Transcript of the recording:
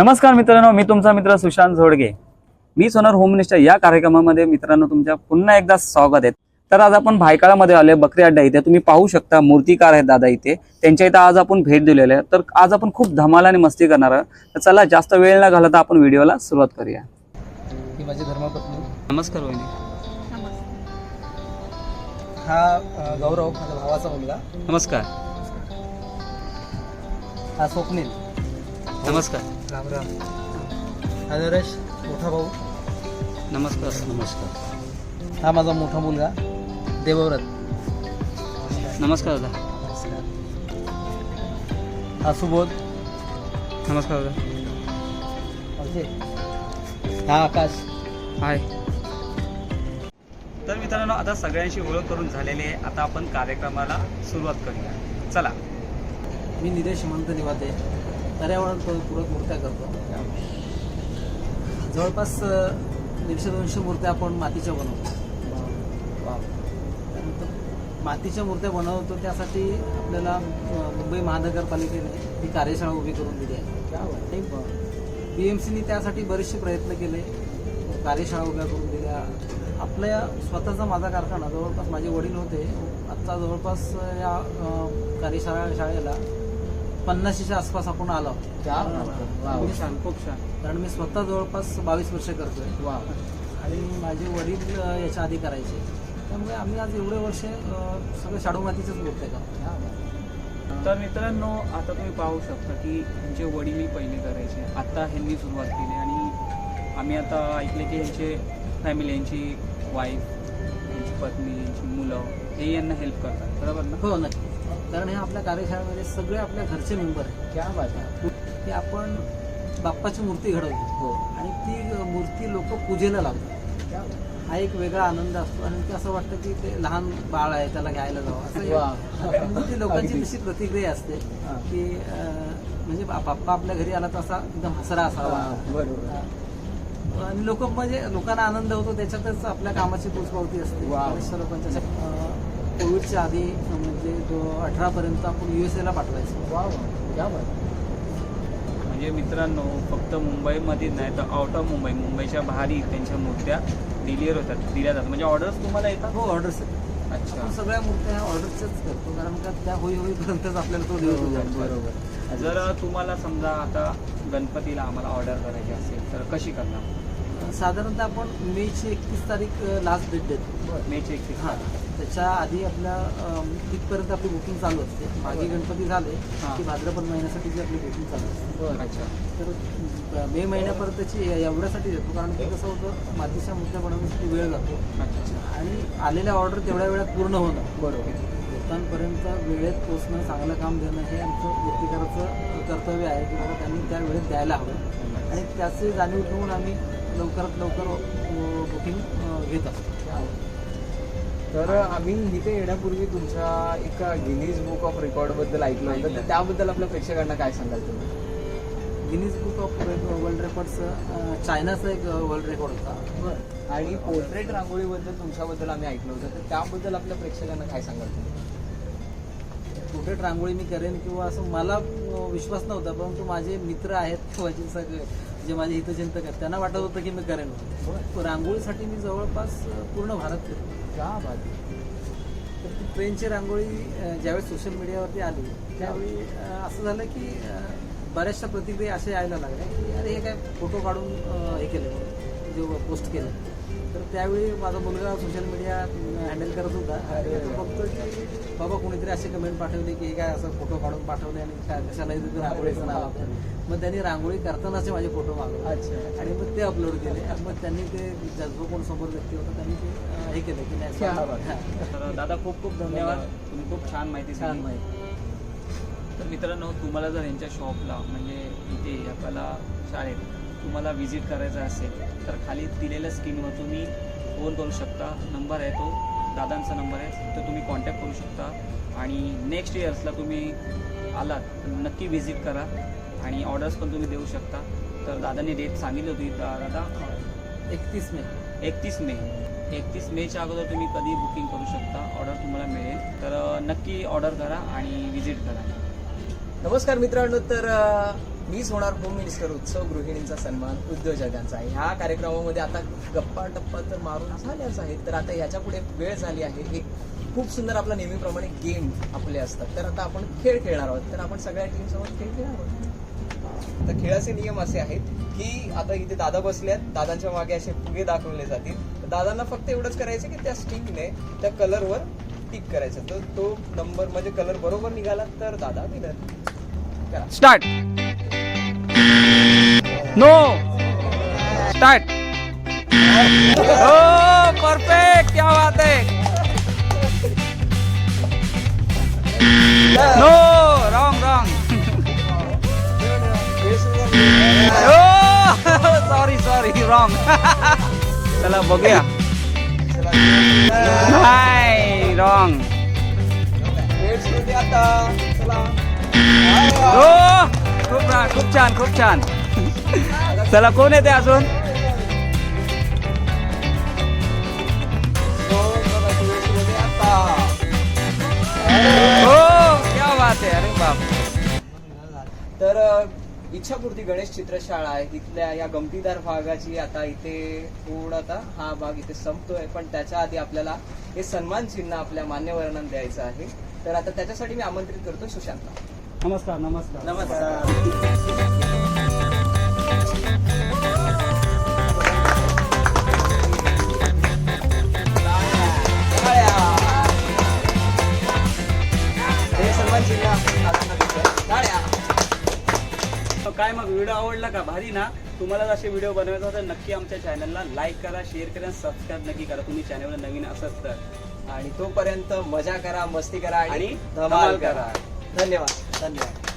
नमस्कार मित्रांनो मी तुमचा मित्र सुशांत झोडगे. मी सोनर होम मिनिस्टर या कार्यक्रमामध्ये मित्रांनो तुमच्या पुन्हा एकदा स्वागत आहे. तर आज आपण भायकाळामध्ये आले बकरी अड्डा इथे. तुम्ही पाहू शकता मूर्तिकार आहेत दादा इथे. त्यांच्या इथं आज आपण भेट दिलेली आहे. तर आज आपण खूप धमाल आणि मस्ती करणार आहोत. तर चला जास्त वेळ न घालता आपण व्हिडिओला सुरुवात करूया. ही माझी धर्मपत्नी. नमस्कार वहिनी. हा गौरव माझ्या भावाचा मुलगा. नमस्कार. हा स्वप्नील. नमस्कार. राम राम. नरेश? मोठा भाऊ. नमस्कार. नमस्कार. हा माझा मोठा मुलगा देवव्रत. नमस्कार दादा. हा सुबोध. नमस्कार दादा. ओके. हा आकाश. हाय. तर मित्रांनो आता सगळ्यांशी ओळख करून झालेली आहे. आता आपण कार्यक्रमाला सुरुवात करूया. चला. मी निलेश हेमंत निवाते. पर्यावरण पूरक मूर्त्या करतो. जवळपास दीडशे दोनशे मूर्त्या आपण मातीच्या बनवतो. त्यानंतर मातीच्या मूर्त्या बनवतो त्यासाठी आपल्याला मुंबई महानगरपालिकेने ही कार्यशाळा उभी करून दिली आहे. पी एम सीने त्यासाठी बरेचसे प्रयत्न केले. कार्यशाळा उभ्या करून दिल्या. आपल्या स्वतःचा माझा कारखाना जवळपास माझे वडील होते. आत्ता जवळपास या कार्यशाळा शाळेला पन्नाशीच्या आसपास आपण आलो छान. कारण मी स्वतः जवळपास बावीस वर्ष करतोय. आणि माझे वडील याच्या आधी करायचे. त्यामुळे आम्ही आज एवढे वर्ष सगळं शाडू मातीचंच मूर्त्या करतो तर मित्रांनो आता तुम्ही पाहू शकता की जे वडील पहिले करायचे. आता ह्यांनी सुरुवात केली आणि आम्ही आता ऐकले की यांचे फॅमिली यांची वाईफ यांची पत्नी यांची मुलं हे यांना हेल्प करतात. बरोबर ना? हो नक्की. कारण हे आपल्या कार्यशाळेमध्ये सगळे आपल्या घरचे मेंबर आहेत. क्या बात आहे. की आपण बाप्पाची मूर्ती घडवतो हो. आणि ती मूर्ती लोक पूजेला लावतात. हा एक वेगळा आनंद असतो आणि ते असं वाटतं की ते लहान बाळ आहे त्याला घ्यायला जावं. असं ती लोकांची तशी प्रतिक्रिया असते की म्हणजे बाप्पा आपल्या घरी आला तर असा एकदम हसरा असावा. बरोबर. आणि लोक म्हणजे लोकांना आनंद होतो त्याच्यातच आपल्या कामाची पोचपावती असते. बऱ्याचशा लोकांच्या कोविडच्या आधी म्हणजे जो अठरा पर्यंत आपण युएसए ला पाठवायचो. म्हणजे मित्रांनो फक्त मुंबईमध्ये नाही तर आउट ऑफ मुंबई मुंबईच्या बाहेरही त्यांच्या मूर्त्या डिलिव्हर होतात दिल्या जातात. म्हणजे ऑर्डर्स तुम्हाला येतात? हो ऑर्डर्स अच्छा. आपण सगळ्या मूर्त्या ह्या ऑर्डरच्याच करतो कारण का त्या होई होईपर्यंतच आपल्याला तो दिवस जातो. बरोबर. जर तुम्हाला समजा आता गणपतीला आम्हाला ऑर्डर करायची असेल तर कशी करणार? साधारणतः आपण मेची एकतीस तारीख लास्ट डेट देतो. मेचे एकतीस हां. त्याच्या आधी आपल्या तिथपर्यंत आपली बुकिंग चालू असते. मागे गणपती झाले. की भाद्रपद महिन्यासाठीची आपली बुकिंग चालू असते. अच्छा. तर मे महिन्यापर्यंतची एवढ्यासाठी देतो. कारण ते कसं होतं मातीच्या मूर्त्या बनवण्यासाठी वेळ जातो अच्छा. आणि आलेल्या ऑर्डर तेवढ्या वेळात पूर्ण होणं. बरोबर. लोकांपर्यंत वेळेत पोचणं चांगलं काम देणं हे आमचं मूर्तिकाराचं कर्तव्य आहे की बाबा त्यांनी त्या वेळेत द्यायला हवं. आणि त्याचे जाणीव ठेवून आम्ही लवकरात लवकर बुकिंग घेत असतो. तर आम्ही इथे येण्यापूर्वी तुमच्या एका गिनीज बुक ऑफ रेकॉर्डबद्दल ऐकलं होतं. तर त्याबद्दल आपल्या प्रेक्षकांना काय सांगाल तुम्ही? गिनीज बुक ऑफ वर्ल्ड रेकॉर्डचं चायनाचा एक वर्ल्ड रेकॉर्ड होता. आणि पोर्ट्रेट रांगोळीबद्दल तुमच्याबद्दल आम्ही ऐकलं होतं. तर त्याबद्दल आपल्या प्रेक्षकांना काय सांगाल तुम्ही? कुठे रांगोळी मी करेन किंवा असं मला विश्वास नव्हता परंतु माझे मित्र आहेत माझे सगळे जे माझे हितचिंतक आहेत त्यांना वाटत होतं की मी करेन. रांगोळीसाठी मी जवळपास पूर्ण भारत फिरतो क्या बात तर ती ट्रेनची रांगोळी ज्यावेळेस सोशल मीडियावरती आली त्यावेळी असं झालं की बऱ्याचशा प्रतिक्रिया अशा यायला लागल्या की अरे हे काय फोटो काढून हे केले जे पोस्ट केलं. तर त्यावेळी माझा मुलगा सोशल मीडिया हँडल करत होता. आणि तो बघतो की बाबा कोणीतरी असे कमेंट पाठवले की हे काय असं फोटो काढून पाठवले आणि काय कशाला रांगोळीचं नाव आपण मग त्यांनी रांगोळी करतानाचे माझे फोटो मागवले. अच्छा. आणि मग ते अपलोड केले. आणि मग त्यांनी ते जो कोण समोर व्यक्ती होता त्यांनी ते हे केलं की नाही. हां. तर दादा खूप खूप धन्यवाद. तुम्ही खूप छान माहिती छान माहिती. तर मित्रांनो तुम्हाला जर यांच्या शॉपला म्हणजे इथे आपल्याला शाळेत तुम्हाला व्हिजिट करायचं असेल तर खाली दिलेल्या स्क्रीनवर तुम्ही फोन करू शकता. नंबर आहे तो दादांचा नंबर आहे तर तुम्ही कॉन्टॅक्ट करू शकता. आणि नेक्स्ट इयर्सला तुम्ही आलात नक्की व्हिजिट करा. आणि ऑर्डर्स पण तुम्ही देऊ शकता. तर दादांनी डेट सांगितली होती दादा? एकतीस मे. एकतीस मे. एकतीस मेच्या अगोदर तुम्ही कधी बुकिंग करू शकता? ऑर्डर तुम्हाला मिळेल. तर नक्की ऑर्डर करा आणि व्हिजिट करा. नमस्कार मित्रांनो तर मीच होणार होम मिनिस्टर उत्सव गृहिणींचा सन्मान उद्योजकांचा ह्या कार्यक्रमामध्ये आता गप्पा टप्पा तर मारून झाल्याच आहेत तर आता याच्यापुढे वेळ झाली आहे. एक खूप सुंदर आपला नेहमीप्रमाणे गेम आपले असतात. तर आता आपण खेळ खेळणार आहोत. तर आपण सगळ्या टीमसोबत खेळ खेळणार आहोत. तर खेळाचे नियम असे आहेत की आता इथे दादा बसले आहेत. दादांच्या मागे असे फुगे दाखवले जातील. दादांना फक्त एवढंच करायचं की त्या स्टिकने त्या कलरवर टिक करायचं. तर तो नंबर म्हणजे कलर बरोबर निघाला तर दादा विनर स्टार्ट नो स्टार्ट हो परफेक्ट क्या बात है? नो रॉंग रॉंग खेळ सुरू झाला. हो सॉरी सॉरी रॉंग चला बघूया. चला, नाही रॉंग खेळ सुरू दे आता चला हो खूप छान खूप छान खूप छान. चला कोण येते अजून? हो क्या बात आहे अरे बाप. तर इच्छापूर्ती गणेश चित्रशाळा आहे. तिथल्या या गमतीदार भागाची आता इथे पूर्ण आता हा भाग इथे संपतोय. पण त्याच्या आधी आपल्याला हे सन्मान चिन्ह आपल्या मान्यवरांना द्यायचं आहे. तर आता त्याच्यासाठी मी आमंत्रित करतो सुशांत नमस्कार नमस्कार. नमस्कार. काय मग व्हिडिओ आवडला का? भारी ना? तुम्हाला जर असे व्हिडिओ बनवायचा होता नक्की आमच्या चॅनलला लाईक करा शेअर करा आणि सबस्क्राईब नक्की करा. तुम्ही चॅनलवर नवीन असत तर. आणि तोपर्यंत मजा करा मस्ती करा आणि धमाल करा. धन्यवाद. धन्यवाद.